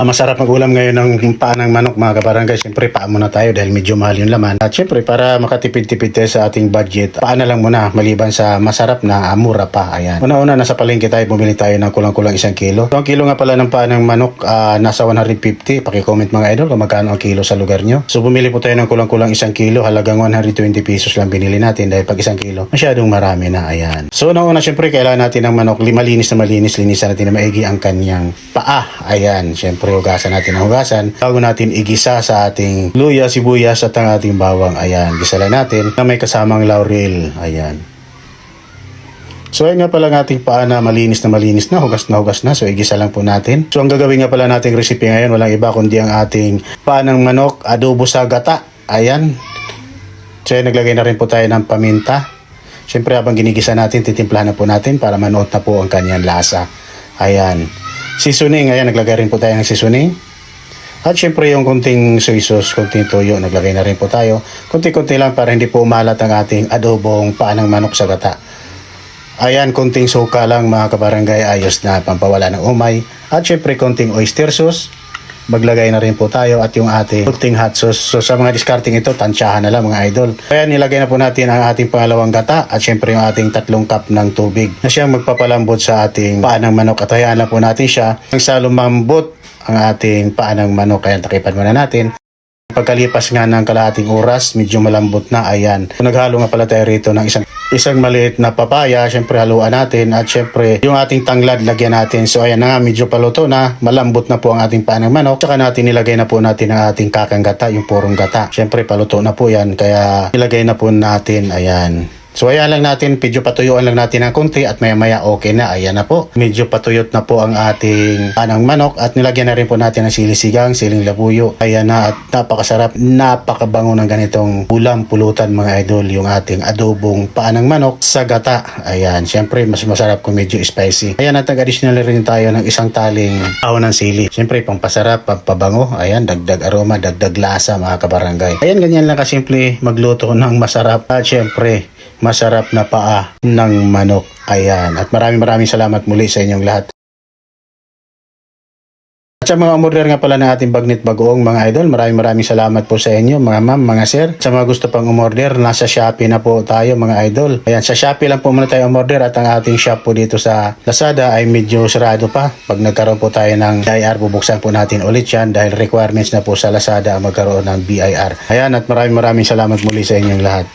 Ah, masarap mag-ulam ngayon ng paa ng manok mga kabarangay. Siyempre, paa muna tayo dahil medyo mahal yung laman. At siyempre, para makatipid-tipid tayo sa ating budget, paa na lang muna maliban sa masarap na ah, mura pa. Ayan. Una-una, nasa palengke tayo, bumili tayo ng kulang-kulang isang kilo. So, ang kilo nga pala ng paa ng manok, ah, nasa 150. Paki-comment mga idol kung magkano ang kilo sa lugar nyo. So, bumili po tayo ng kulang-kulang isang kilo. Halagang 120 pesos lang binili natin dahil pag isang kilo, masyadong marami na. Ayan. So, una-una, siyempre, kailangan natin ng manok. Malinis na malinis. Linisan natin na maigi ang kanyang paa. Ayan. Siyempre, hugasan natin ang hugasan. Bago natin igisa sa ating luya, sibuyas at ang ating bawang. Ayan. Gisa lang natin na may kasamang laurel. Ayan. So ayun nga pala ang ating paa na malinis na malinis na, hugas na hugas na. So igisa lang po natin. So ang gagawin nga pala nating recipe ngayon, walang iba kundi ang ating paa ng manok, adobo sa gata. Ayan. So ayun, naglagay na rin po tayo ng paminta. Siyempre habang ginigisa natin, titimplahan na po natin para manuot na po ang kanyang lasa. Ayan. Seasoning, ayan, naglagay rin po tayo ng seasoning. At syempre yung kunting soy sauce, kunting toyo, naglagay na rin po tayo. Kunti-kunti lang para hindi po umalat ang ating adobong paa ng manok sa gata. Ayan, kunting suka lang mga kabarangay, ayos na pampawala ng umay. At syempre, kunting oyster sauce. Maglagay na rin po tayo at yung ating kunting hot sauce. So sa mga discarding ito, tansyahan na lang mga idol. Kaya nilagay na po natin ang ating pangalawang gata at syempre yung ating tatlong cup ng tubig na siyang magpapalambot sa ating paa ng manok. At hayaan lang po natin siya hanggang sa lumambot ang ating paa ng manok. Kaya takipan muna natin. Pagkalipas nga ng kalahating oras, medyo malambot na, ayan. Naghalo nga pala tayo rito ng isang isang maliit na papaya, syempre haluan natin at syempre yung ating tanglad lagyan natin. So ayan na nga, medyo paluto na, malambot na po ang ating paa ng manok. Tsaka natin nilagay na po natin ang ating kakang gata, yung purong gata. Syempre paluto na po yan, kaya nilagay na po natin, ayan. So ayan lang natin, medyo patuyuan lang natin ng konti at maya maya okay na, ayan na po. Medyo patuyot na po ang ating anang manok at nilagyan na rin po natin ng sili sigang, siling labuyo. Ayan na at napakasarap, napakabango ng ganitong ulam pulutan mga idol, yung ating adobong paa ng manok sa gata. Ayan, syempre mas masarap kung medyo spicy. Ayan at nag-additional rin tayo ng isang taling ahon ng sili. Syempre pampasarap, pampabango, ayan, dagdag aroma, dagdag lasa mga kabarangay. Ayan, ganyan lang kasimple magluto ng masarap at syempre masarap na paa ng manok. Ayan. At maraming maraming salamat muli sa inyong lahat. At sa mga umorder nga pala ng ating Bagnet Bagoong mga idol, maraming maraming salamat po sa inyo mga ma'am, mga sir. Sa mga gusto pang umorder, nasa Shopee na po tayo mga idol. Ayan, sa Shopee lang po muna tayo umorder at ang ating shop po dito sa Lazada ay medyo sarado pa. Pag nagkaroon po tayo ng BIR, bubuksan po natin ulit yan dahil requirements na po sa Lazada ang magkaroon ng BIR. Ayan, at maraming maraming salamat muli sa inyong lahat.